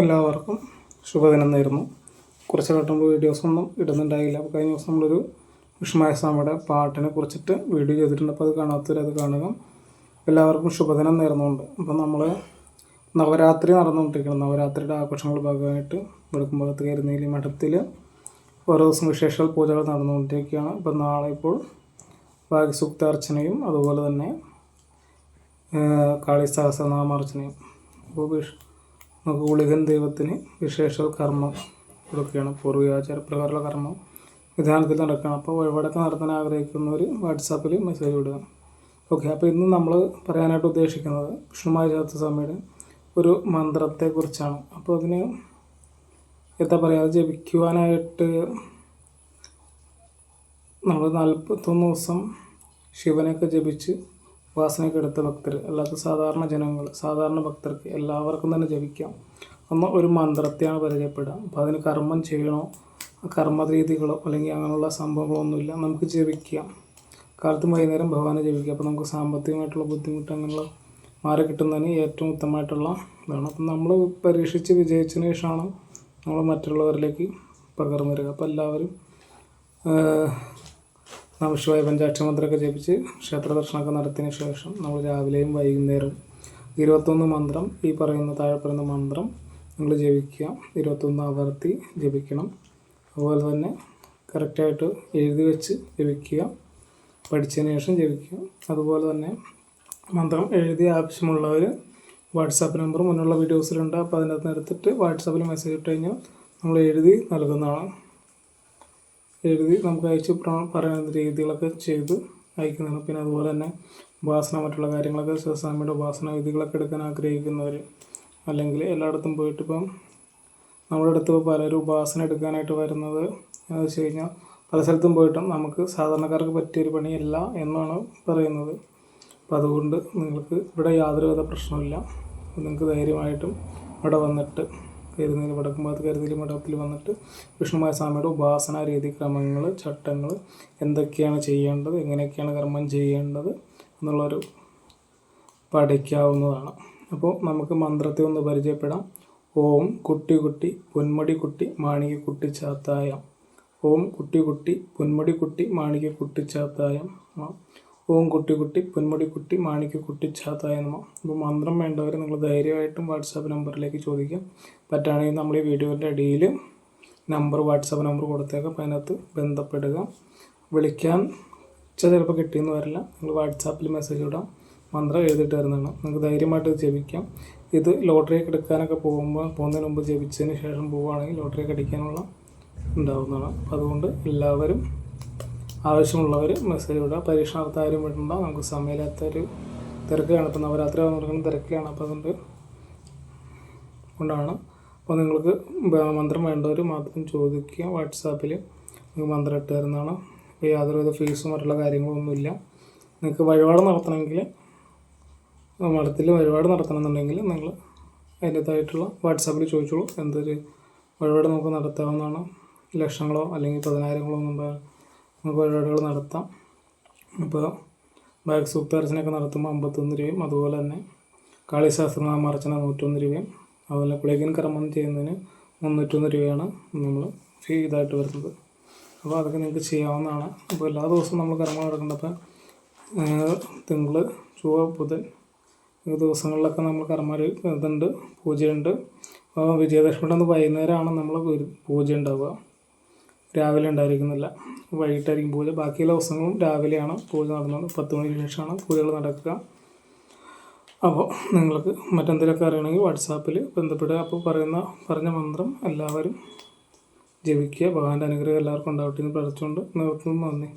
എല്ലാവർക്കും ശുഭദിനം നേരുന്നു. കുറച്ച് വീഡിയോസ് ഒന്നും ഇടുന്നുണ്ടായില്ല. അപ്പോൾ കഴിഞ്ഞ ദിവസം നമ്മളൊരു വിഷ്മായ സ്വാമിയുടെ പാട്ടിനെ കുറിച്ചിട്ട് വീഡിയോ ചെയ്തിട്ടുണ്ട്. അപ്പോൾ അത് കാണാത്തവർ അത് കാണുക. എല്ലാവർക്കും ശുഭദിനം നേർന്നുകൊണ്ട് അപ്പോൾ നമ്മൾ നവരാത്രി നടന്നുകൊണ്ടിരിക്കണം നവരാത്രിയുടെ ആഘോഷങ്ങളുടെ ഭാഗമായിട്ട് വെളുക്കുംഭാഗത്ത് കരുന്നേലി മഠത്തിൽ ഓരോ ദിവസം വിശേഷ പൂജകൾ നടന്നുകൊണ്ടിരിക്കുകയാണ്. ഇപ്പം നാളെ ഇപ്പോൾ ഭാഗ്യസൂക്താർച്ചനയും അതുപോലെ തന്നെ കാളി സഹസ്രനാമാർച്ചനയും. അപ്പോൾ ഗുളികൻ ദൈവത്തിന് വിശേഷ കർമ്മം കൊടുക്കുകയാണ്. പൂർവികാചാര പ്രകാരമുള്ള കർമ്മം വിധാനത്തിൽ നടക്കുകയാണ്. അപ്പോൾ വഴിപാടൊക്കെ നടത്താൻ ആഗ്രഹിക്കുന്നവർ വാട്സാപ്പിൽ മെസ്സേജ് വിടുക ഓക്കെ അപ്പോൾ ഇന്ന് നമ്മൾ പറയാനായിട്ട് ഉദ്ദേശിക്കുന്നത് വിഷ്ണുമായ ചാത്തസ്വാമിയുടെ ഒരു മന്ത്രത്തെക്കുറിച്ചാണ്. അപ്പോൾ അതിന് എന്താ പറയുക ജപിക്കുവാനായിട്ട് നമ്മൾ നാൽപ്പത്തൊന്ന് ദിവസം ശിവനൊക്കെ ജപിച്ച് ഉപാസനയൊക്കെ എടുത്ത ഭക്തർ അല്ലാത്ത സാധാരണ ജനങ്ങൾ സാധാരണ ഭക്തർക്ക് എല്ലാവർക്കും തന്നെ ജപിക്കാം. ഒന്ന് ഒരു മന്ത്രത്തെയാണ് പരിചയപ്പെടുക. അപ്പോൾ അതിന് കർമ്മം ചെയ്യണോ? കർമ്മരീതികളോ അല്ലെങ്കിൽ അങ്ങനെയുള്ള സംഭവങ്ങളൊന്നുമില്ല. നമുക്ക് ജപിക്കാം. കാലത്തും വൈകുന്നേരം ഭഗവാനെ ജപിക്കാം. അപ്പോൾ നമുക്ക് സാമ്പത്തികമായിട്ടുള്ള ബുദ്ധിമുട്ട് അങ്ങനെയുള്ള മാറി കിട്ടുന്നതിന് ഏറ്റവും ഉത്തമമായിട്ടുള്ള ഇതാണ്. അപ്പം നമ്മൾ പരീക്ഷിച്ച് വിജയിച്ചതിന് ശേഷമാണ് നമ്മൾ മറ്റുള്ളവരിലേക്ക് പകർന്നു വരിക. അപ്പോൾ എല്ലാവരും നമശിവായ പഞ്ചാക്ഷമന്ത്രമൊക്കെ ജപിച്ച് ക്ഷേത്ര ദർശനമൊക്കെ നടത്തിയതിന് ശേഷം നമ്മൾ രാവിലെയും വൈകുന്നേരവും ഇരുപത്തൊന്ന് മന്ത്രം ഈ പറയുന്ന താഴെ പറയുന്ന മന്ത്രം നിങ്ങൾ ജപിക്കുക. ഇരുപത്തൊന്ന് ആവർത്തി ജപിക്കണം. അതുപോലെ തന്നെ കറക്റ്റായിട്ട് എഴുതി വെച്ച് ജപിക്കുക. പഠിച്ചതിന് ശേഷം ജപിക്കുക. അതുപോലെ തന്നെ മന്ത്രം എഴുതി ആവശ്യമുള്ളവർ വാട്സാപ്പ് നമ്പർ മുന്നുള്ള വീഡിയോസിലുണ്ട് അപ്പോൾ അതിനകത്ത് എടുത്തിട്ട് വാട്സാപ്പിൽ മെസ്സേജ് ഇട്ട് കഴിഞ്ഞാൽ നമ്മൾ എഴുതി നൽകുന്നതാണ്. എഴുതി നമുക്ക് അയച്ച് പറയുന്ന രീതികളൊക്കെ ചെയ്ത് അയക്കുന്നതാണ്. പിന്നെ അതുപോലെ തന്നെ ഉപാസന മറ്റുള്ള കാര്യങ്ങളൊക്കെ ശിവസ്വാമിയുടെ ഉപാസന വിധികളൊക്കെ എടുക്കാൻ ആഗ്രഹിക്കുന്നവർ അല്ലെങ്കിൽ എല്ലായിടത്തും പോയിട്ട് ഇപ്പം നമ്മുടെ അടുത്ത് പലരും ഉപാസന എടുക്കാനായിട്ട് വരുന്നത് എന്ന് വെച്ച് കഴിഞ്ഞാൽ പല സ്ഥലത്തും പോയിട്ടും നമുക്ക് സാധാരണക്കാർക്ക് പറ്റിയൊരു പണിയല്ല എന്നാണ് പറയുന്നത്. അപ്പോൾ അതുകൊണ്ട് നിങ്ങൾക്ക് ഇവിടെ യാതൊരുവിധ പ്രശ്നമില്ല നിങ്ങൾക്ക് ധൈര്യമായിട്ടും ഇവിടെ വന്നിട്ട് കരുതൽ വടക്കുംഭാഗത്ത് കരുതൽ മഠത്തിൽ വന്നിട്ട് വിഷ്ണുമായ സ്വാമിയുടെ ഉപാസന രീതിക്രമങ്ങൾ ചട്ടങ്ങൾ എന്തൊക്കെയാണ് ചെയ്യേണ്ടത് എങ്ങനെയൊക്കെയാണ് കർമ്മം ചെയ്യേണ്ടത് എന്നുള്ളൊരു പഠിക്കാവുന്നതാണ്. അപ്പോൾ നമുക്ക് മന്ത്രത്തെ ഒന്ന് പരിചയപ്പെടാം. ഓം കുട്ടി കുട്ടി പൊന്മടി കുട്ടി മാണിക കുട്ടി ചാത്തായം. ഓം കുട്ടി കുട്ടി പൊന്മടി കുട്ടി മാണിക കുട്ടി ചാത്തായം. ഓം കുട്ടി കുട്ടി പൊന്മുടി കുട്ടി ചാത്തായ നമ. അപ്പോൾ മന്ത്രം വേണ്ടവർ നിങ്ങൾ ധൈര്യമായിട്ടും വാട്സാപ്പ് നമ്പറിലേക്ക് ചോദിക്കാം. പറ്റുകയാണെങ്കിൽ നമ്മൾ ഈ വീഡിയോന്റെ അടിയിൽ നമ്പർ വാട്സാപ്പ് നമ്പർ കൊടുത്തേക്കാം. അപ്പോൾ അതിനകത്ത് ബന്ധപ്പെടുക. വിളിക്കാൻ ചിലപ്പോൾ കിട്ടിയെന്ന് വരില്ല. നിങ്ങൾ വാട്സാപ്പിൽ മെസ്സേജ് ഇടാം. മന്ത്രം എഴുതിയിട്ട് വരുന്നതാണ്. നിങ്ങൾക്ക് ധൈര്യമായിട്ട് ജപിക്കാം. ഇത് ലോട്ടറിയൊക്കെ എടുക്കാനൊക്കെ പോകുമ്പോൾ പോകുന്നതിന് മുമ്പ് ജപിച്ചതിന് ശേഷം പോവുകയാണെങ്കിൽ ലോട്ടറിയൊക്കെ അടിക്കാനുള്ള ഉണ്ടാവുന്നതാണ്. അപ്പോൾ അതുകൊണ്ട് എല്ലാവരും ആവശ്യമുള്ളവർ മെസ്സേജ് വിടുക പരീക്ഷണാർത്ഥം ആരും വിടണ്ട. നമുക്ക് സമയമില്ലാത്തൊരു തിരക്കാണ് ഇപ്പോൾ നവരാത്രി തുടങ്ങുന്ന തിരക്കിലാണ് അപ്പോൾ അതുകൊണ്ട് കൊണ്ടാണ്. അപ്പോൾ നിങ്ങൾക്ക് മന്ത്രം വേണ്ടവർ മാത്രം ചോദിക്കുക. വാട്സാപ്പിൽ നിങ്ങൾക്ക് മന്ത്രം ഇട്ട് തരുന്നതാണ്. യാതൊരുവിധ ഫീസും മറ്റുള്ള കാര്യങ്ങളൊന്നുമില്ല. നിങ്ങൾക്ക് വഴിപാട് നടത്തണമെങ്കിൽ മഠത്തിൽ വഴിപാട് നടത്തണമെന്നുണ്ടെങ്കിൽ നിങ്ങൾ അതിന്റെതായിട്ടുള്ള വാട്സാപ്പിൽ ചോദിച്ചോളൂ. എന്തൊരു വഴിപാട് നമുക്ക് നടത്താവുന്നതാണ്. ലക്ഷങ്ങളോ അല്ലെങ്കിൽ പതിനായിരങ്ങളോ ഒന്നും പരിപാടികൾ നടത്താം. ഇപ്പോൾ ബാഗ് സൂക്താർച്ചനയൊക്കെ നടത്തുമ്പോൾ അമ്പത്തൊന്ന് രൂപയും അതുപോലെ തന്നെ കാളിശാസ്ത്രനാമർച്ചന നൂറ്റൊന്ന് രൂപയും അതുപോലെ പ്ലേഗിൻ കർമ്മം ചെയ്യുന്നതിന് മുന്നൂറ്റൊന്ന് രൂപയാണ് നമ്മൾ ഫീ ഇതായിട്ട് വരുന്നത്. അപ്പോൾ അതൊക്കെ നിങ്ങൾക്ക് ചെയ്യാവുന്നതാണ്. അപ്പോൾ എല്ലാ ദിവസവും നമ്മൾ കർമ്മം നടക്കേണ്ടപ്പോൾ തിങ്കൾ ചൊവ്വ ബുധൻ ഈ ദിവസങ്ങളിലൊക്കെ നമ്മൾ കർമ്മ ഇതുണ്ട് പൂജയുണ്ട്. അപ്പോൾ വിജയദശമിയുടെ വൈകുന്നേരമാണ് നമ്മൾ പൂജ ഉണ്ടാവുക. രാവിലെ ഉണ്ടായിരിക്കുന്നില്ല. വൈകിട്ടായിരിക്കും പൂജ. ബാക്കിയുള്ള ദിവസങ്ങളും രാവിലെയാണ് പൂജ നടന്നത്. പത്ത് മണിക്ക് ശേഷമാണ് പൂജകൾ നടക്കുക. അപ്പോൾ നിങ്ങൾക്ക് മറ്റെന്തെങ്കിലുമൊക്കെ അറിയണമെങ്കിൽ വാട്സാപ്പിൽ ബന്ധപ്പെടുക. അപ്പോൾ പറയുന്ന പറഞ്ഞ മന്ത്രം എല്ലാവരും ജപിക്കുക. ഭഗവാന്റെ അനുഗ്രഹം എല്ലാവർക്കും ഉണ്ടാവട്ടെ എന്ന് പ്രാർത്ഥിച്ചുകൊണ്ട് നിർത്തുന്നു. നന്ദി.